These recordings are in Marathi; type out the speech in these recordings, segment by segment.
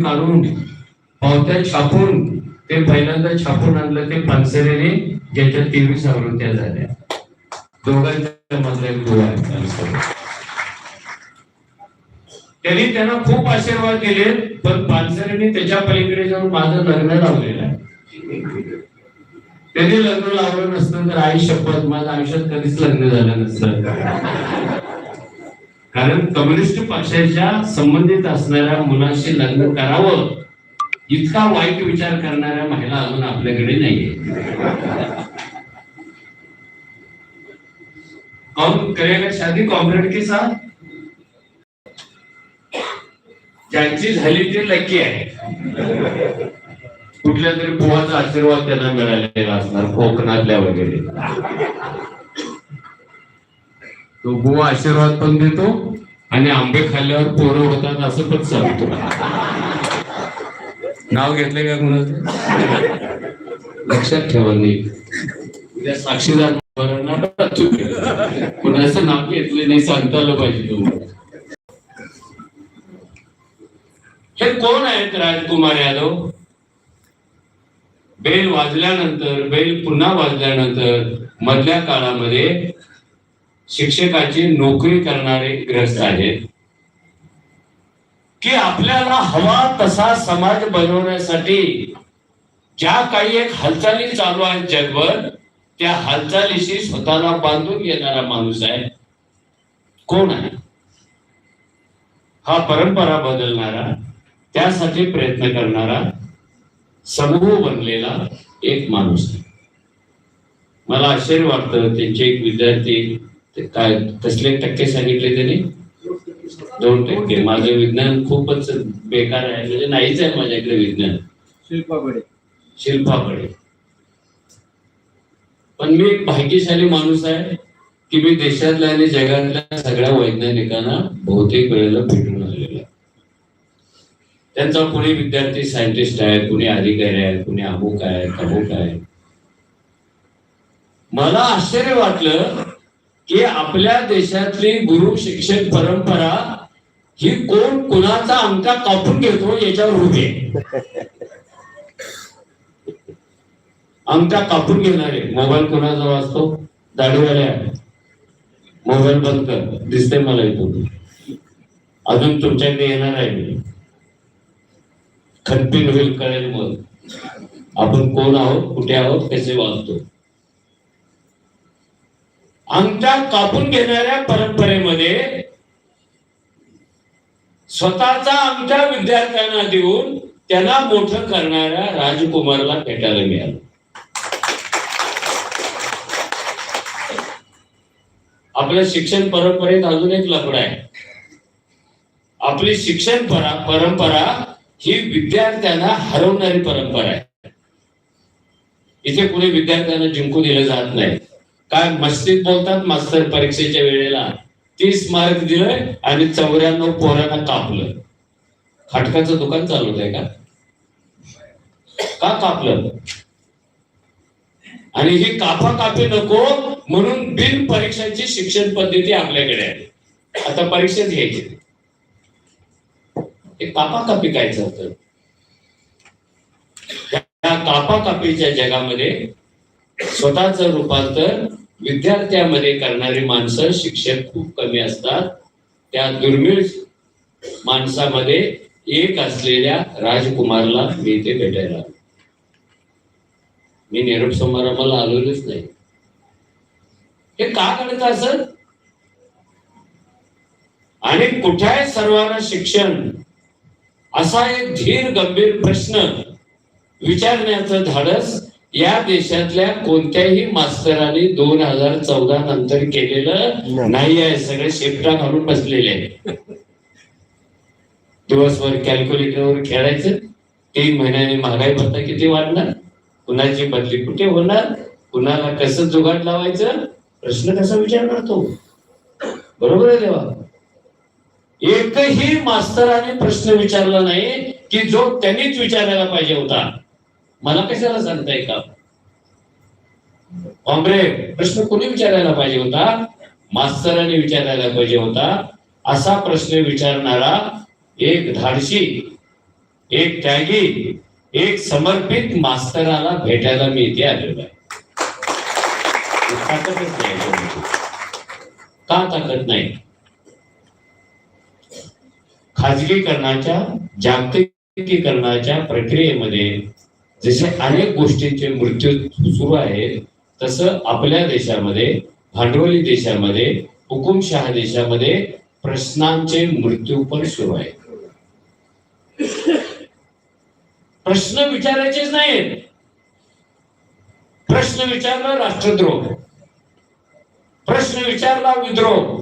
मारून पावत्या छापून ते पहिल्यांदा छापून आणलं ते पानसरेने ज्याच्या तेवीस आवृत्त्या झाल्या. दोघांच्या मधल्या एक त्यांनी त्यांना खूप आशीर्वाद दिले पण पानसरेने त्याच्या पलीकडे जाऊन माझं लग्न लावलेलं आहे. त्यांनी लग्न लावलं नसतं तर आई शपथ माझ्या आयुष्यात कधीच लग्न झालं नसतं. कारण कम्युनिस्ट पक्षाच्या संबंधित असणाऱ्या मुलांशी लग्न करावं इतका वाईट विचार करणाऱ्या महिला अजून आपल्याकडे नाहीये. कौन करेगा शादी कॉम्रेड के साथ? ज्यांची झाली ती लकी आहे. कुठल्या तरी पोहाचा आशीर्वाद त्यांना मिळालेला असणार कोकणातल्या वगैरे. तो गो आशीर्वाद पण देतो आणि आंबे खाल्ल्यावर पोरं होतात असं पण सांगतो. नाव घेतलं का कुणाचं? लक्षात ठेवा नाही उद्या साक्षीदार कुणाचं नाव घेतलं नाही सांगता आलं पाहिजे तुम्हाला. हे कोण आहेत राजकुमार यादव? बेल वाजल्यानंतर बेल पुन्हा वाजल्यानंतर मधल्या काळामध्ये शिक्षकाची नोकरी करणारे ग्रस्त आहेत. की आपल्याला हवा तसा समाज बनवण्यासाठी ज्या काही एक हालचाली चालू आहेत जगभर त्या हालचालीशी स्वतःला बांधून घेणारा माणूस आहे. कोण आहे? हा परंपरा बदलणारा त्यासाठी प्रयत्न करणारा समूह बनलेला एक माणूस आहे. मला आश्चर्य वाटतं त्यांचे एक विद्यार्थी ते काय कसले टक्के सांगितले त्यांनी. दोन टक्के. माझं विज्ञान खूपच बेकार आहे. म्हणजे नाहीच आहे माझ्याकडे विज्ञान. शिल्पाकडे शिल्पाकडे पण मी एक भाग्यशाली माणूस आहे की मी देशातल्या आणि जगातल्या सगळ्या वैज्ञानिकांना बहुतेक वेळेला भेटून आलेलो आहे. त्यांचा कुणी विद्यार्थी सायंटिस्ट आहे कुणी अधिकारी आहे कुणी अमुक आहे तमुक आहे. मला आश्चर्य वाटलं की आपल्या देशातली गुरु शिक्षक परंपरा ही कोण कुणाचा अंका कापून घेतो याच्यावर उभी आहे. कापून घेणारे. मोबाईल कोणाचा असतो? दाढीवाल्या मोबाईल बंद कर. दिसते मला इथून. अजून तुमच्याकडे येणार आहे मी. खनपिन होईल कळेल मग. आपण कोण आहोत? कुठे आहोत? कसे वागतो? अंगठा कापून घेणाऱ्या परंपरेमध्ये स्वतःचा अंगठा विद्यार्थ्यांना देऊन त्यांना मोठं करणाऱ्या राजकुमारला भेटायला मिळालं. आपल्या शिक्षण परंपरेत अजून एक लफड आहे. आपली शिक्षण परंपरा ही विद्यार्थ्यांना हरवणारी परंपरा आहे. इथे कुणी विद्यार्थ्यांना जिंकू दिलं जात नाही. काय मस्तीत बोलतात मास्तर परीक्षेच्या वेळेला. तीस मार्क दिलंय आणि चौऱ्याण्णव पोरांना कापलं. खाटकाचं दुकान चालू आहे का? का कापलं? आणि ही कापा कापी नको म्हणून बिन परीक्षांची शिक्षण पद्धती आपल्याकडे आहे. आता परीक्षेत घ्यायची. हे कापा कापी काय चालतं त्या कापा कापीच्या जगामध्ये स्वतःच रूपांतर विद्यार्थ्यामध्ये करणारी माणसं शिक्षक खूप कमी असतात. त्या दुर्मिळ माणसामध्ये एक असलेल्या राजकुमारला मी इथे भेटायला मी निरोप समारंभाला आलेलोच नाही. हे का घडत असत आणि कुठे आहे सर्वांना शिक्षण? असा एक धीर गंभीर प्रश्न विचारण्याचं धाडस या देशातल्या कोणत्याही मास्तरांनी दोन हजार चौदा नंतर केलेलं नाही. आहे. सगळे शेपटा घालून बसलेले दिवसभर कॅल्क्युलेटरवर खेळायचं. तीन महिन्याने महागाई भत्ता किती वाढणार? कुणाची बदली कुठे होणार? कुणाला कसं जुगाड लावायचं? प्रश्न कसा विचारणार तो बरोबर आहे देवा. एकही मास्तराने प्रश्न विचारला नाही की जो त्यांनीच विचारायला पाहिजे होता. मला कशाला सांगताय का? कॉम्रे प्रश्न कोणी विचारायला पाहिजे होता? मास्तराने विचारायला पाहिजे होता. असा प्रश्न विचारणारा एक धाडशी एक त्यागी एक समर्पित मास्तराला भेटायला मी इथे आलेलो आहे. का ताकद नाही? खाजगीकरणाच्या जागतिकीकरणाच्या प्रक्रियेमध्ये जसे अनेक गोष्टींचे मृत्यू सुरू आहेत तसं आपल्या देशामध्ये भांडवली देशामध्ये हुकुमशहा देशामध्ये प्रश्नांचे मृत्यू पण सुरू आहेत. प्रश्न विचारायचेच नाहीत. प्रश्न विचारला राष्ट्रद्रोह. प्रश्न विचारला विद्रोह.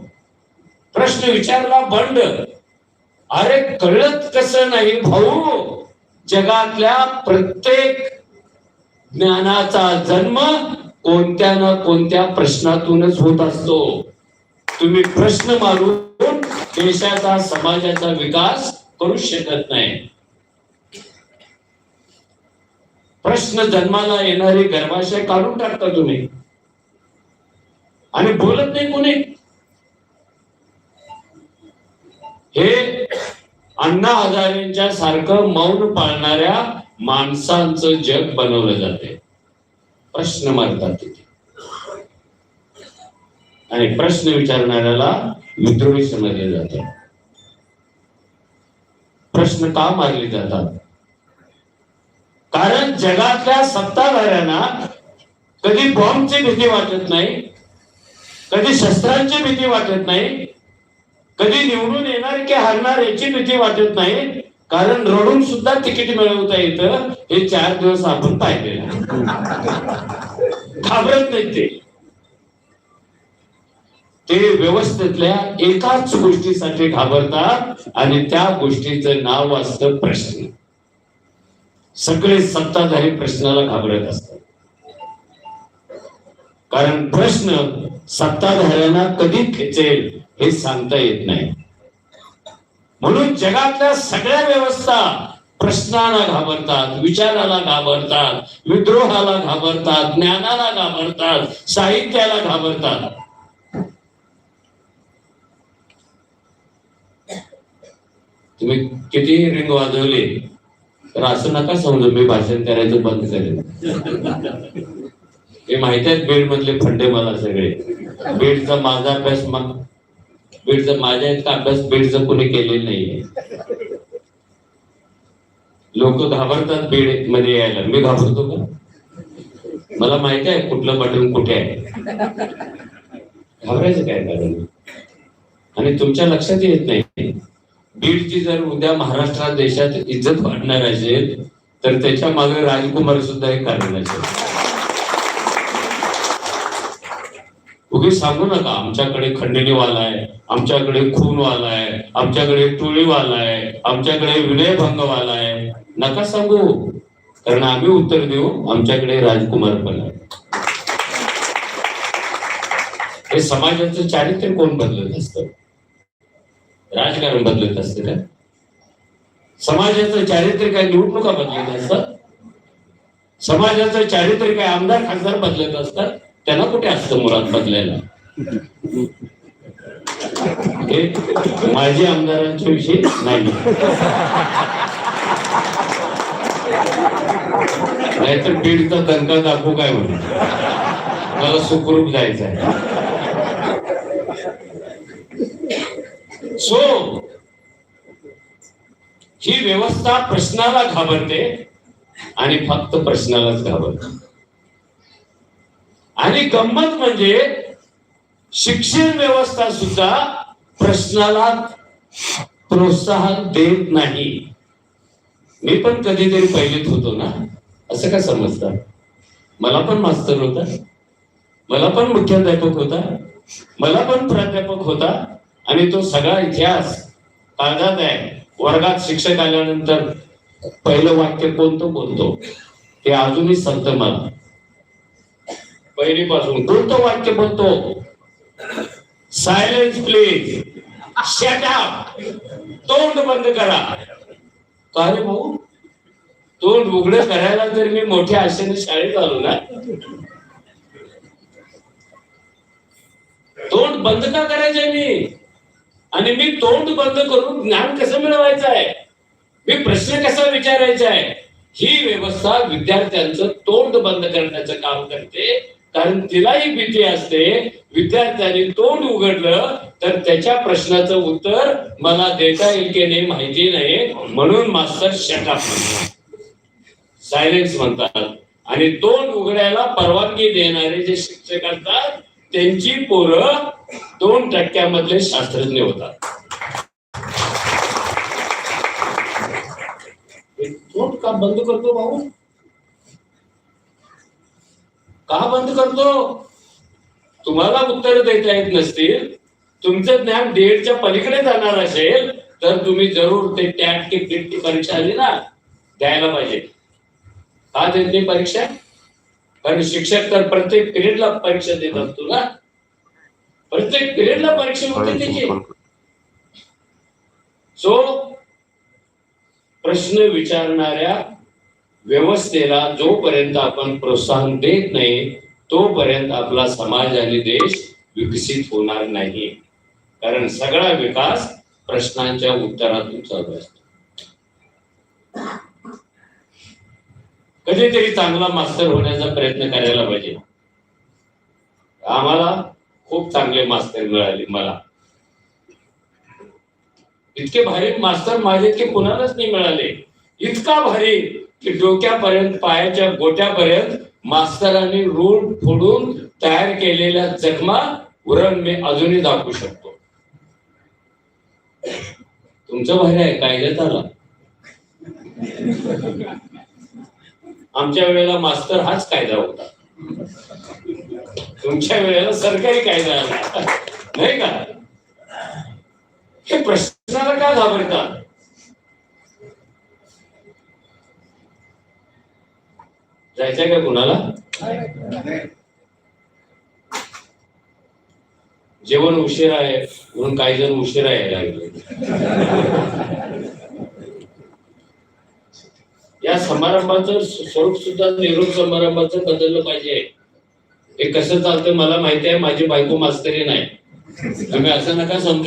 प्रश्न विचारला बंड. अरे कळत कसं नाही भाऊ? जगातल्या प्रत्येक ज्ञानाचा जन्म कोणत्या ना कोणत्या प्रश्नातूनच होत असतो. तुम्ही प्रश्न मारून देशाचा समाजाचा विकास करू शकत नाही. प्रश्न जन्माला येणारी गर्भाशय काढून टाकता तुम्ही. आणि बोलत नाही कोणी. हे अण्णा हजारेंच्या सारखं मौन पाळणाऱ्या माणसांचं जग बनवलं जाते. प्रश्न मारतात तिथे. आणि प्रश्न विचारणाऱ्याला विद्रोही समजले जाते. प्रश्न का मारले जातात? कारण जगातल्या सत्ताधाऱ्यांना कधी बॉम्बची भीती वाटत नाही कधी शस्त्रांची भीती वाटत नाही कधी निवडून येणार की हरणार याची भीती वाटत नाही. कारण रडून सुद्धा तिकीट मिळवता येतं. हे चार दिवस आपण पाहिलेलं घाबरत नाही ते. ते व्यवस्थेतल्या एकाच गोष्टीसाठी घाबरतात आणि त्या गोष्टीचं नाव असतं प्रश्न. सगळे सत्ताधारी प्रश्नाला घाबरत असतात. कारण प्रश्न सत्ताधाऱ्यांना कधी खेचेल हे सांगता येत नाही. म्हणून जगातल्या सगळ्या व्यवस्था प्रश्नाला घाबरतात विचाराला घाबरतात विद्रोहाला घाबरतात ज्ञानाला घाबरतात साहित्याला घाबरतात. तुम्ही किती रिंग वाजवले तर असं नका समजू मी भाषण करायचं बंद करेन. हे माहीत आहेत बीड मधले फंडे मला सगळे. बीडचा माझा अभ्यास बीडचा माझ्या इतका अभ्यास बीडचं कोणी केलेलं नाहीये. लोक घाबरतात बीडमध्ये यायला. मी घाबरतो का? मला माहिती आहे कुठलं बटन कुठे आहे. घाबरायचं काय कारण? आणि तुमच्या लक्षात येत नाही. बीडची जर उद्या महाराष्ट्रात देशात इज्जत वाढणार असेल तर त्याच्यामागे राजकुमार सुद्धा एक कारण असेल. उगीच सांगू नका आमच्याकडे खंडणीवाला आहे आमच्याकडे खूनवाला आहे आमच्याकडे टोळीवाला आहे आमच्याकडे विनयभंगवाला आहे नका सांगू कारण आम्ही उत्तर देऊ आमच्याकडे राजकुमार पण आहे. हे समाजाचं चारित्र्य कोण बदलत असतं? राजकारण बदलत असतं का? समाजाचं चारित्र्य काय निवडणुका बदलत असतात? समाजाचं चारित्र्य काय आमदार खासदार बदलत असतात? त्यांना कुठे असतं मुळात बदलायला? हे माजी आमदारांच्या विषयी नाही. नाहीतर बीडचा दंका दाखवू काय म्हणून? मला सुखरूप जायचं आहे. सो ही व्यवस्था प्रश्नाला घाबरते आणि फक्त प्रश्नालाच घाबरते. आणि गंमत म्हणजे शिक्षण व्यवस्था सुद्धा प्रश्नाला प्रोत्साहन देत नाही. मी पण कधीतरी पहिलीत होतो ना? असं का समजतं? मला पण मास्तर होता. मला पण मुख्याध्यापक होता. मला पण प्राध्यापक होता. आणि तो सगळा इतिहास कागदात आहे. वर्गात शिक्षक आल्यानंतर पहिलं वाक्य कोणतं बोलतो ते अजूनही सांगतं मला. पहिलीपासून कोणतं वाक्य बोलतो? सायलेन्स प्लीज शट अप तोंड बंद करा. अरे भाऊ? तोंड उघडं करायला तर मी मोठ्या आशेने शाळेत आलो ना? तोंड बंद का करायचंय मी? आणि मी तोंड बंद करून ज्ञान कसं मिळवायचं आहे मी प्रश्न कसा विचारायचा आहे ही व्यवस्था विद्यार्थ्यांचं तोंड बंद करण्याचं काम करते. कारण तिलाही भीती असते विद्यार्थ्यांनी तोंड उघडलं तर त्याच्या प्रश्नाचं उत्तर मला देता येईल की नाही माहिती नाही म्हणून मास्तर शटअप म्हणतात. सायलेन्स म्हणतात. आणि तोंड उघडायला परवानगी देणारे जे शिक्षक असतात त्यांची पोरं दोन टक्क्यामधले शास्त्रज्ञ होतात. तोंड का बंद करतो भाऊ का बंद करतो? तुम्हाला उत्तर देता येत नसतील. तुमचं ज्ञान डेडच्या पलीकडे जाणार असेल तर तुम्ही जरूर ते टॅट की टेट ची परीक्षा आली ना द्यायला पाहिजे. का देत नाही परीक्षा. कारण शिक्षक तर प्रत्येक पिरियडला परीक्षा देत असतो ना प्रत्येक पिरियडला परीक्षा होते त्याची. सो प्रश्न विचारणाऱ्या व्यवस्थेला जोपर्यंत आपण प्रोत्साहन देत नाही तोपर्यंत आपला समाज आणि देश विकसित होणार नाही. कारण सगळा विकास प्रश्नांच्या उत्तरातून चालू असतो. कधीतरी चांगला मास्तर होण्याचा प्रयत्न करायला पाहिजे. आम्हाला खूप चांगले मास्तर मिळाले मला. इतके भारी मास्तर माझे इतके कुणालाच नाही मिळाले. इतका भारी की डोक्यापर्यंत पायाच्या गोट्यापर्यंत मास्तरांनी रूळ फोडून तयार केलेल्या जखमा उरण मी अजूनही दाखवू शकतो. तुमचं भारी आहे कायद्यात आला? आमच्या वेळेला मास्तर हाच कायदा होता. तुमच्या वेळेला सरकारी कायदा आला नाही का? हे प्रश्नाला का घाबरतात जायचंय का कुणाला? जेवण उशीर आहे म्हणून काही जण उशिरा यायला लागले. या समारंभाचं स्वरूप सुद्धा निरोप समारंभाचं बदललं पाहिजे. हे कसं चालतं मला माहिती आहे माझी बायको मास्तरी नाही. तुम्ही असं नका समजू.